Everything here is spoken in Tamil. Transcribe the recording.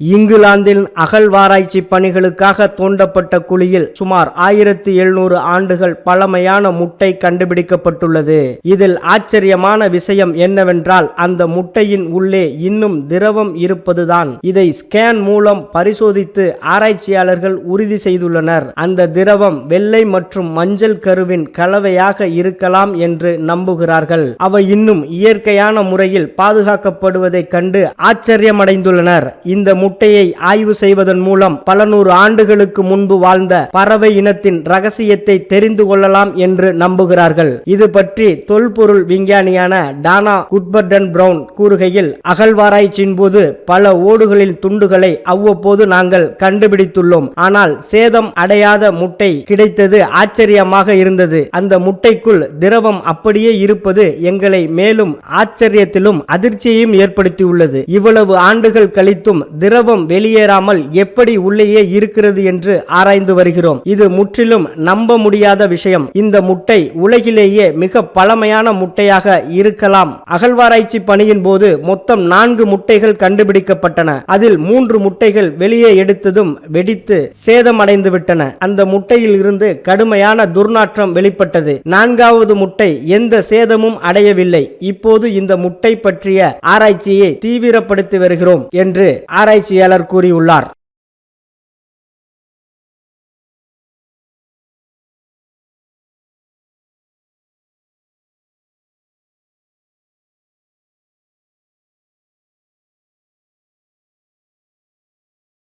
இங்கிலாந்தில் அகழ்வாராய்ச்சி பணிகளுக்காக தோண்டப்பட்ட குழியில் சுமார் ஆயிரத்தி எழுநூறு ஆண்டுகள் பழமையான முட்டை கண்டுபிடிக்கப்பட்டுள்ளது. இதில் ஆச்சரியமான விஷயம் என்னவென்றால் அந்த முட்டையின் உள்ளே இன்னும் திரவம் இருப்பதுதான். இதை ஸ்கேன் மூலம் பரிசோதித்து ஆராய்ச்சியாளர்கள் உறுதி செய்துள்ளனர். அந்த திரவம் வெள்ளை மற்றும் மஞ்சள் கருவின் கலவையாக இருக்கலாம் என்று நம்புகிறார்கள். அவை இன்னும் இயற்கையான முறையில் பாதுகாக்கப்படுவதைக் கண்டு ஆச்சரியமடைந்துள்ளனர். இந்த முட்டையை ஆய்வு செய்வதன் மூலம் பல நூறு ஆண்டுகளுக்கு முன்பு வாழ்ந்த பறவை இனத்தின் ரகசியத்தை தெரிந்து கொள்ளலாம் என்று நம்புகிறார்கள். இது பற்றி தொல்பொருள் விஞ்ஞானியான டானா குட்பர்டன் பிரவுன் கூறுகையில் அகழ்வாராய்ச்சியின் போது பல ஓடுகளின் துண்டுகளை அவ்வப்போது நாங்கள் கண்டுபிடித்துள்ளோம். ஆனால் சேதம் அடையாத முட்டை கிடைத்தது ஆச்சரியமாக இருந்தது. அந்த முட்டைக்குள் திரவம் அப்படியே இருப்பது எங்களை மேலும் ஆச்சரியத்திலும் அதிர்ச்சியையும் ஏற்படுத்தியுள்ளது. இவ்வளவு ஆண்டுகள் கழித்தும் திரவம் வெளியேறாமல் எப்படி உள்ளேயே இருக்கிறது என்று ஆராய்ந்து வருகிறோம். இது முற்றிலும் நம்ப முடியாத விஷயம். இந்த முட்டை உலகிலேயே மிக பழமையான முட்டையாக இருக்கலாம். அகழ்வாராய்ச்சி பணியின் போது மொத்தம் நான்கு முட்டைகள் கண்டுபிடிக்கப்பட்டன. அதில் மூன்று முட்டைகள் வெளியே எடுத்ததும் வெடித்து சேதமடைந்து விட்டன. அந்த முட்டையில் இருந்து கடுமையான துர்நாற்றம் வெளிப்பட்டது. நான்காவது முட்டை எந்த சேதமும் அடையவில்லை. இப்போது இந்த முட்டை பற்றிய ஆராய்ச்சியை தீவிரப்படுத்தி வருகிறோம் என்று ஆராய்ச்சி ஆராய்ச்சியாளர் கூறியுள்ளார்.